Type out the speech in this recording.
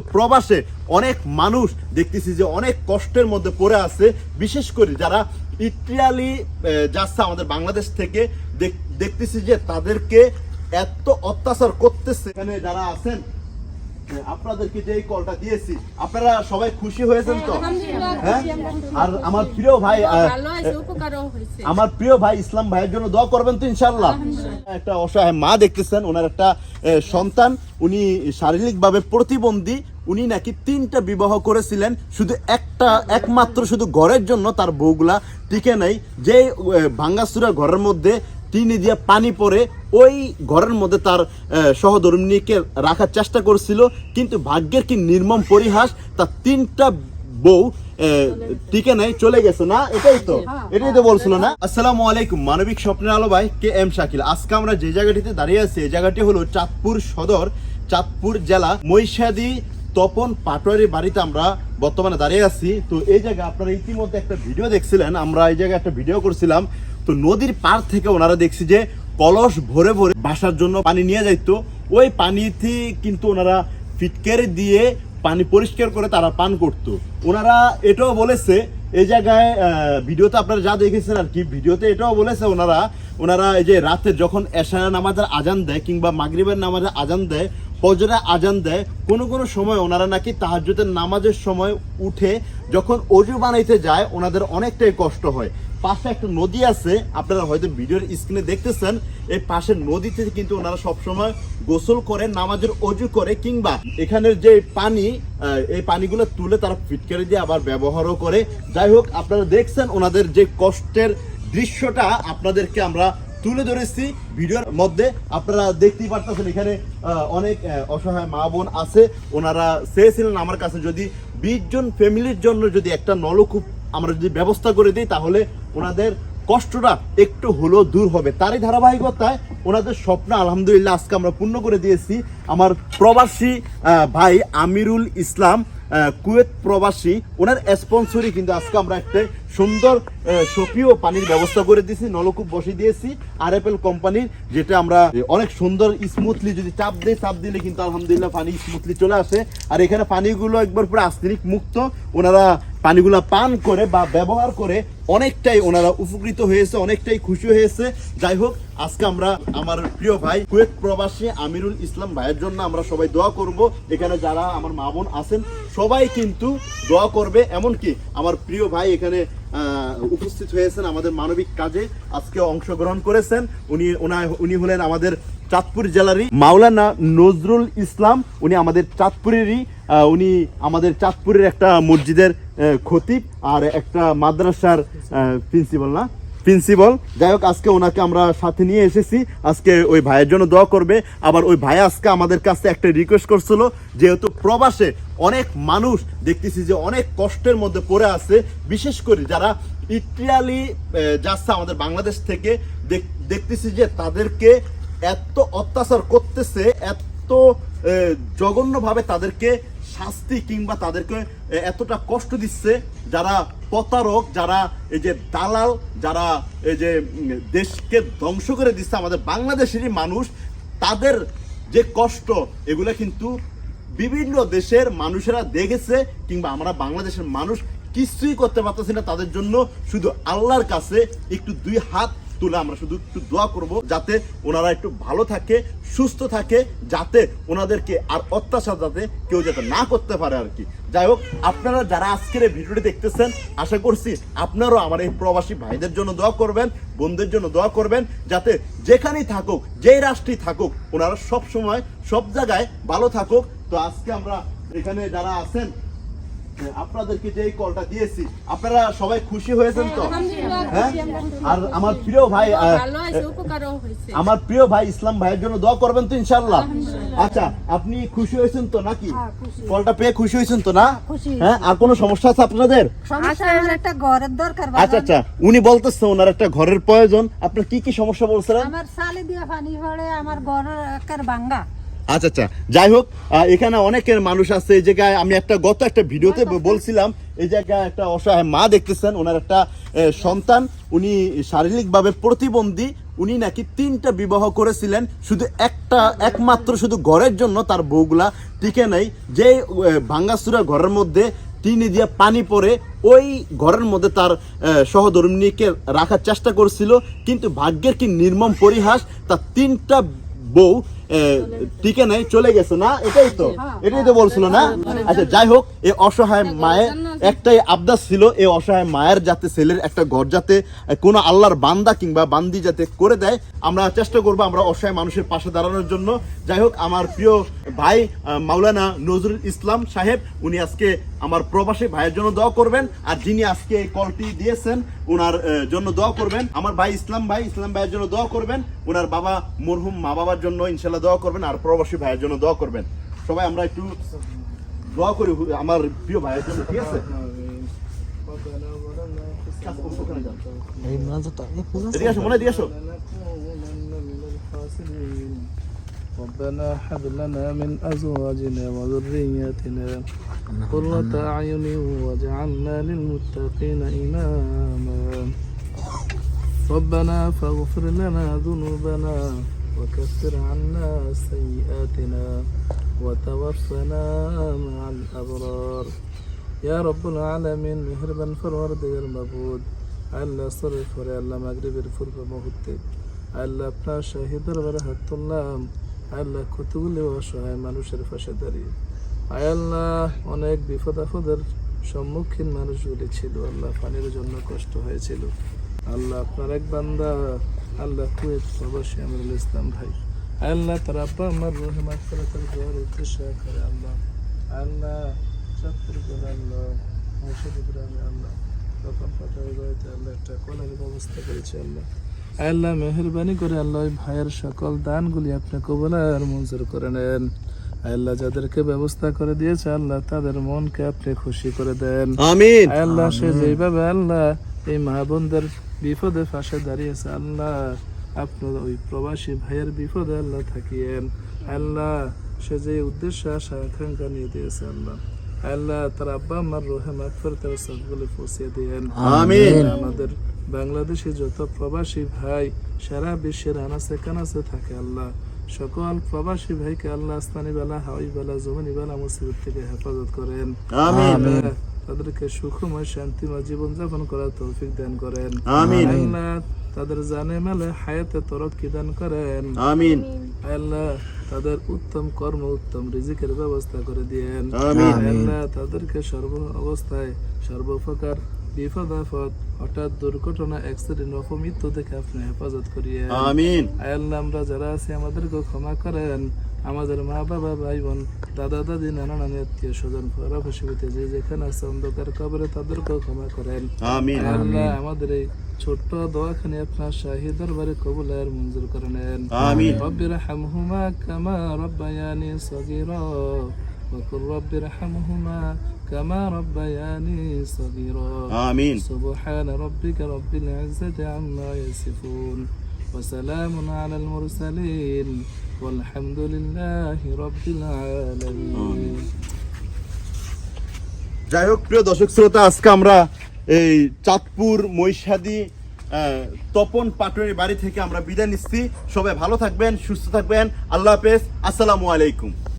প্রবাসে অনেক মানুষ দেখতেছি যে অনেক কষ্টের মধ্যে পড়ে আছে, বিশেষ করে যারা ইটালি যাচ্ছে আমাদের বাংলাদেশ থেকে, দেখ- দেখতেছি যে তাদেরকে এত অত্যাচার করতেছে। এখানে যারা আছেন আপনাদেরকে যে কলটা দিয়েছি আপনারা সবাই খুশি হয়েছেন তো? হ্যাঁ। আর আমার প্রিয় ভাই আমার প্রিয় ভাই ইসলাম ভাইয়ের জন্য দোয়া করবেন তো ইনশাল্লাহ একটা অসহায় মা দেখতেছেন ওনার একটা সন্তান উনি শারীরিকভাবে প্রতিবন্ধী উনি নাকি তিনটা বিবাহ করেছিলেন শুধু একটা একমাত্র শুধু ঘরের জন্য তার বউগুলা টিকে নেই। যে ভাঙ্গাসুরা ঘরের মধ্যে টিনি দিয়ে পানি পড়ে ওই ঘরের মধ্যে তার সহধর্মিনীকে রাখার চেষ্টা করছিল কিন্তু ভাগ্যের কি নির্মম পরিহাস তার তিনটা বউ টিকে নাই চলে গেছে না? এটাই তো। এটাই তো বলছিল না? আসসালামু আলাইকুম মানবিক স্বপ্নের আলো ভাই কে এম শাকিল। আজকে আমরা যে জায়গাটিতে দাঁড়িয়ে আছি এই জায়গাটি হলো চাঁদপুর সদর চাঁদপুর জেলা মহিষাদি তপন পাটোয়ারি বাড়িতে আমরা বর্তমানে দাঁড়িয়ে আছি। তো এই জায়গায় আপনারা ইতিমধ্যে একটা ভিডিও দেখছিলেন আমরা এই জায়গায় একটা ভিডিও করছিলাম। তো নদীর পার থেকে ওনারা দেখছি যে কলস ভরে ভরে বাসার জন্য পানি নিয়ে যাইতো। ওই পানিতে কিন্তু ওনারা ফিটকেরি দিয়ে পানি পরিষ্কার করে তারা পান করতো। ওনারা এটাও বলেছে, এই জায়গায় ভিডিওতে আপনারা যা দেখেছেন আর কি, ভিডিওতে এটাও বলেছে ওনারা ওনারা এই যে রাতে যখন এশা নামাজের আজান দেয় কিংবা মাগরিবের নামাজের আজান দেয়, ফজরে আজান দেয়, কোনো কোনো সময় ওনারা নাকি তাহাজ্জুদের নামাজের সময় উঠে যখন অজু বানাইতে যায়, ওনাদের অনেকটাই কষ্ট হয়। পাশে একটা নদী আছে, আপনারা হয়তো ভিডিওর স্ক্রিনে দেখতেছেন, এই পাশের নদীতে কিন্তু ওনারা সবসময় গোসল করে, নামাজের অজু করে, কিংবা এখানের যে পানি এই পানিগুলো তুলে তারা ফিটকারি দিয়ে আবার ব্যবহারও করে। যাই হোক, আপনারা দেখছেন ওনাদের যে কষ্টের দৃশ্যটা, আপনাদেরকে আমরা তুলে ধরেছি ভিডিওর মধ্যে। আপনারা দেখতেই পারতেছেন এখানে অনেক অসহায় মা বোন আছে। ওনারা চেয়েছিলেন আমার কাছে যদি বিশ জন ফ্যামিলির জন্য যদি একটা নলকূপ আমরা যদি ব্যবস্থা করে দিই, তাহলে ওনাদের কষ্টটা একটু হলেও দূর হবে। তারই ধারাবাহিকতায় ওনাদের স্বপ্ন, আলহামদুলিল্লাহ, আজকে আমরা পূর্ণ করে দিয়েছি। আমার প্রবাসী ভাই আমিরুল ইসলাম কুয়েত প্রবাসী, ওনার স্পন্সরই কিন্তু আজকে আমরা একটা সুন্দর সপিও পানির ব্যবস্থা করে দিয়েছি, নলকূপ বসিয়ে দিয়েছি আর এল কোম্পানির, যেটা আমরা অনেক সুন্দর স্মুথলি যদি চাপ দিই, চাপ দিলে কিন্তু আলহামদুলিল্লাহ পানি স্মুথলি চলে আসে। আর এখানে পানিগুলো একবার পুরো আস্তিরিক মুক্ত। ওনারা পানিগুলো পান করে বা ব্যবহার করে অনেকটাই ওনারা উপকৃত হয়েছে, অনেকটাই খুশি হয়েছে। যাই হোক, আজকে আমরা আমার প্রিয় ভাই কুয়েত প্রবাসী আমিরুল ইসলাম ভাইয়ের জন্য আমরা সবাই দোয়া করব। এখানে যারা আমার মা বোন আছেন, সবাই কিন্তু দোয়া করবে। এমনকি আমার প্রিয় ভাই এখানে উপস্থিত হয়েছেন আমাদের মানবিক কাজে। আজকে অংশগ্রহণ করেছেন। উনি উনি হলেন আমাদের চাঁদপুর জেলারই মাওলানা নজরুল ইসলাম। উনি আমাদের চাঁদপুরেরই উনি আমাদের চাঁদপুরের একটা মসজিদের খতিব আর একটা মাদ্রাসার প্রিন্সিপাল না? প্রিন্সিপাল যাই হোক, আজকে ওনাকে আমরা সাথে নিয়ে এসেছি। আজকে ওই ভাইয়ের জন্য দোয়া করবে। আবার ওই ভাই আজকে আমাদের কাছে একটা রিকোয়েস্ট করছিল, যেহেতু প্রবাসে অনেক মানুষ, দেখতেছি যে অনেক কষ্টের মধ্যে পড়ে আছে, বিশেষ করে যারা ইটালি যাচ্ছে আমাদের বাংলাদেশ থেকে, দেখ- দেখতেছি যে তাদেরকে এত অত্যাচার করতেছে, এত জঘন্যভাবে তাদেরকে শাস্তি কিংবা তাদেরকে এতটা কষ্ট দিচ্ছে, যারা প্রতারক, যারা এই যে দালাল, যারা এই যে দেশকে ধ্বংস করে দিচ্ছে, আমাদের বাংলাদেশেরই মানুষ, তাদের যে কষ্ট, এগুলো কিন্তু বিভিন্ন দেশের মানুষেরা দেখেছে, কিংবা আমরা বাংলাদেশের মানুষ কিছুই করতে পারতেছি না, তাদের জন্য শুধু আল্লাহর কাছে একটু দুই হাত তুলে আমরা শুধু একটু দোয়া করব যাতে ওনারা একটু ভালো থাকে, সুস্থ থাকে, যাতে ওনাদেরকে আর অত্যাচার যাতে কেউ যাতে না করতে পারে আর কি। যাই হোক, আপনারা যারা আজকের এই ভিডিওটি দেখতেছেন, আশা করছি আপনারাও আমার এই প্রবাসী ভাইদের জন্য দোয়া করবেন, বোনদের জন্য দোয়া করবেন, যাতে যেখানেই থাকুক, যেই রাষ্ট্রেই থাকুক, ওনারা সব সময় সব জায়গায় ভালো থাকুক। তো আজকে আমরা এখানে যারা আছেন আপনাদেরকে যে কলটা দিয়েছি আপনারা সবাই খুশি হয়েছেন তো? হ্যাঁ খুশি। আর আমার প্রিয় ভাই আহ, ভালো আছে উপকারও হয়েছে। আমার প্রিয় ভাই ইসলাম ভাইয়ের জন্য দোয়া করবেন তো ইনশাল্লাহ আচ্ছা আপনি খুশি হয়েছেন তো নাকি? কলটা পেয়ে খুশি হয়েছেন তো না? হ্যাঁ আর কোনো সমস্যা আছে আপনাদের? একটা ঘরের দরকার আচ্ছা আচ্ছা উনি বলতেছে ওনার একটা ঘরের প্রয়োজন। আপনার কি কি সমস্যা বলছিলেন? আমার সালে দিয়া পানি পড়ে আমার ঘরের একের ভাঙ্গা। আচ্ছা আচ্ছা। যাই হোক এখানে অনেকের মানুষ আছে এই জায়গায় আমি একটা গত একটা ভিডিওতে বলছিলাম এই জায়গায় একটা অসহায় মা দেখতেছেন ওনার একটা সন্তান উনি শারীরিকভাবে প্রতিবন্ধী উনি নাকি তিনটা বিবাহ করেছিলেন শুধু একটা একমাত্র শুধু ঘরের জন্য তার বউগুলা টিকে নেই যে ভাঙ্গাসুরা ঘরের মধ্যে টিনে দিয়ে পানি পড়ে ওই ঘরের মধ্যে তার সহধর্মিনীকে রাখার চেষ্টা করছিল কিন্তু ভাগ্যের কি নির্মম পরিহাস তার তিনটা বউ টিকে নাই চলে গেছে না? এটাই তো। এটাই তো বলছিল না? আচ্ছা যাই হোক এই অসহায় মায়ের একটাই আবদার ছিল এই অসহায় মায়ের যাতে ছেলের একটা ঘর যাতে কোনো আল্লাহর বান্দা কিংবা বান্দি যাতে করে দেয়। আমরা চেষ্টা করব আমরা অসহায় মানুষের পাশে দাঁড়ানোর জন্য। যাই হোক, আমার প্রিয় ভাই মাওলানা নজরুল ইসলাম সাহেব, উনি আজকে আমার প্রবাসী ভাইয়ের জন্য দোয়া করবেন। আর যিনি আজকে এই কলটি দিয়েছেন ওনার জন্য দোয়া করবেন। আমার ভাই ইসলাম ভাই, ইসলাম ভাইয়ের জন্য দোয়া করবেন। ওনার বাবা মরহুম মা বাবার জন্য ইনশাল্লাহ দোয়া করবেন। আর প্রবাসী ভাইয়ের জন্য দোয়া করবেন। সবাই আমরা একটু দোয়া করি আমার প্রিয় ভাইয়ের জন্য ঠিক আছে ওখানে যান। এদিকে আসো মনে এদিকে আসো ربنا هب لنا من أزواجنا وذرياتنا قرة أعين واجعلنا للمتقين إماما ربنا فاغفر لنا ذنوبنا وكفر عنا سيئاتنا وتوفنا مع الأبرار يا رب العالمين مهربان ফরওয়ারদিগার মাবুদ আল্লাহ সরে ফরে আল্লাহ মাগরিবের পূর্ব মুহূর্তে আল্লাহ আপনার শাহী দরবারে হাত তুললাম আল্লাহ কতগুলি অসহায় মানুষের পাশে দাঁড়িয়ে আয় আল্লাহ অনেক বিপদ আপদের সম্মুখীন মানুষগুলি ছিল আল্লাহ পানির জন্য কষ্ট হয়েছিল আল্লাহ আপনার এক বান্দা আল্লাহ কুয়েত প্রবাসী আমরুল ইসলাম ভাই আল্লাহ তার আব্বা আমার রোহে মাফিরা তার দোয়ার উদ্দেশ্য করে আল্লাহ। আল্লাহ চাঁদপুর করে আল্লাহ মৌসুদ গ্রামে আল্লাহ। তখন পাঠাবে বাড়িতে আল্লাহ একটা কলের ব্যবস্থা করেছে আল্লাহ। আল্লাহ মেহরবানি করে আল্লাহ ভাইয়ের সকল দানগুলি আপনি কবল আর মঞ্জুর করে নেন। আল্লাহ যাদেরকে ব্যবস্থা করে দিয়েছে আল্লাহ তাদের মনকে আপনি খুশি করে দেন। আমিন। আল্লাহ সে যেভাবে আল্লাহ এই মা বোনদের বিপদে পাশে দাঁড়িয়েছে আল্লাহ আপনার ওই প্রবাসী ভাইয়ের বিপদে আল্লাহ থাকিয়েন। আল্লাহ সে যে উদ্দেশ্য আশা আকাঙ্ক্ষা নিয়ে দিয়েছে আল্লাহ। আল্লাহ তার আব্বা আমার রোহে মাফর তার সবগুলো পৌঁছিয়ে দিয়েন। আমাদের বাংলাদেশে যত প্রবাসী ভাই সারা বিশ্বের আনাচে কানাচে থাকে আল্লাহ। সকল প্রবাসী ভাইকে আল্লাহ স্থানী বেলা হাওয়াই বেলা জমিনি বেলা মুসিবত থেকে হেফাজত করেন। আমিন। তাদেরকে সুখময় শান্তিময় জীবন যাপন করার তৌফিক দান করেন। আমিন। আল্লাহ তাদের জানে মেলে হায়াতে তরক্কি দান করেন? আমিন। আল্লাহ তাদের উত্তম কর্ম উত্তম রিজিকের ব্যবস্থা করে দিয়েন। আমিন। আল্লাহ তাদেরকে সর্ব অবস্থায় সর্বপ্রকার বিপদ আপদ হঠাৎ দুর্ঘটনা অ্যাক্সিডেন্ট অপমৃত্যু থেকে আপনি হেফাজত করিয়ে আমিন। আল্লাহ আমরা যারা আছি আমাদেরকে ক্ষমা করেন। আমাদের মা বাবা ভাই বোন দাদা দাদি নানা নানি আত্মীয় স্বজন পরামর্শিতে যে যেখানে আছে অন্ধকার কবরে তাদেরকেও ক্ষমা করেন আমিন আল্লাহ আমাদের এই ছোট্ট দোয়াখানে আপনার শাহী দরবারে কবুল আর মঞ্জুর করে নেন আমিন رب ارحمهما كما ربياني صغيرا وقل رب ارحمهما كما ربياني صغيرا আমিন سبحان ربك رب العزة عما يصفون وسلام على المرسلين والحمد لله رب العالمين যাই হোক প্রিয় দর্শক শ্রোতা আজকে আমরা এই চাঁদপুর মহিষাদি আহ, তপন পাটোয়ারি বাড়ি থেকে আমরা বিদায় নিচ্ছি সবাই ভালো থাকবেন সুস্থ থাকবেন আল্লাহ হাফেজ আসসালামু আলাইকুম